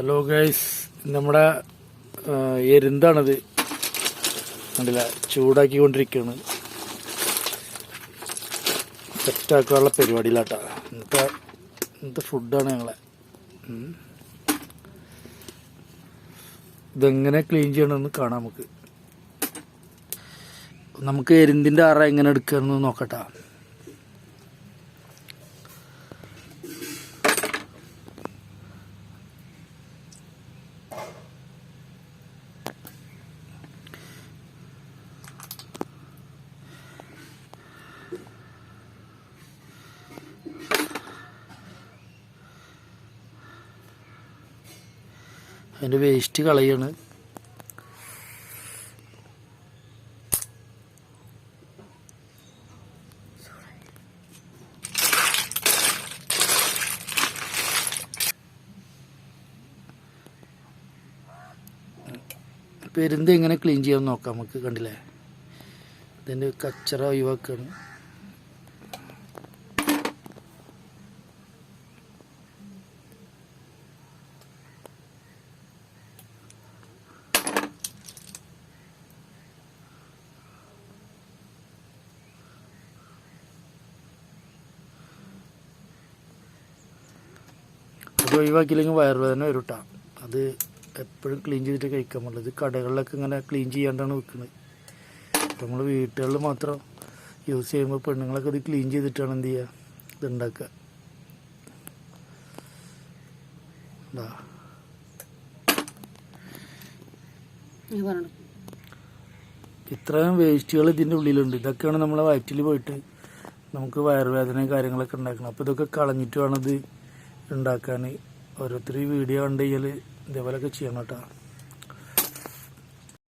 Hello guys നമ്മുടെ എരുന്താണത്. കണ്ടില്ല? ചൂടാക്കിക്കൊണ്ടിരിക്കുകയാണ്. സെറ്റാക്കാനുള്ള പരിപാടിയിലാട്ടാ. ഇന്നത്തെ ഇന്നത്തെ ഫുഡാണ് ഞങ്ങളെ. ഇതെങ്ങനെ ക്ലീൻ ചെയ്യണമെന്ന് കാണാം നമുക്ക്. നമുക്ക് എരുന്തിന്റെ അറ എങ്ങനെ എടുക്കാമെന്ന് നോക്കട്ടാ. അതിന്റെ വേസ്റ്റ് കളയാണ്. പെരുന്ത് എങ്ങനെ ക്ലീൻ ചെയ്യാൻ നോക്കാം നമുക്ക് കണ്ടില്ലേ? ഇതിന്റെ കച്ചറ ഒഴിവാക്കാണ്. അത് ഒഴിവാക്കിയില്ലെങ്കിൽ വയറുവേദന വരും അത് എപ്പോഴും ക്ലീൻ ചെയ്തിട്ട് കഴിക്കാൻ പാടില്ല ഇത് കടകളിലൊക്കെ ഇങ്ങനെ ക്ലീൻ ചെയ്യാണ്ടാണ് വെക്കുന്നത് നമ്മൾ വീട്ടുകളിൽ മാത്രം യൂസ് ചെയ്യുമ്പോൾ പെണ്ണുങ്ങളൊക്കെ ഇത് ക്ലീൻ ചെയ്തിട്ടാണ് എന്ത് ചെയ്യുക ഇത് ഉണ്ടാക്കുക ഇത്രയും വേസ്റ്റുകൾ ഇതിന്റെ ഉള്ളിലുണ്ട്. ഇതൊക്കെയാണ് നമ്മളെ വയറ്റിൽ പോയിട്ട് നമുക്ക് വയറുവേദനയും കാര്യങ്ങളൊക്കെ ഉണ്ടാക്കണം അപ്പോൾ ഇതൊക്കെ കളഞ്ഞിട്ട് വേണം ഇത് ഉണ്ടാക്കാൻ ഓരോരുത്തർ ഈ വീഡിയോ കണ്ടു കഴിഞ്ഞാൽ ഇതേപോലെയൊക്കെ ചെയ്യണം കേട്ടോ.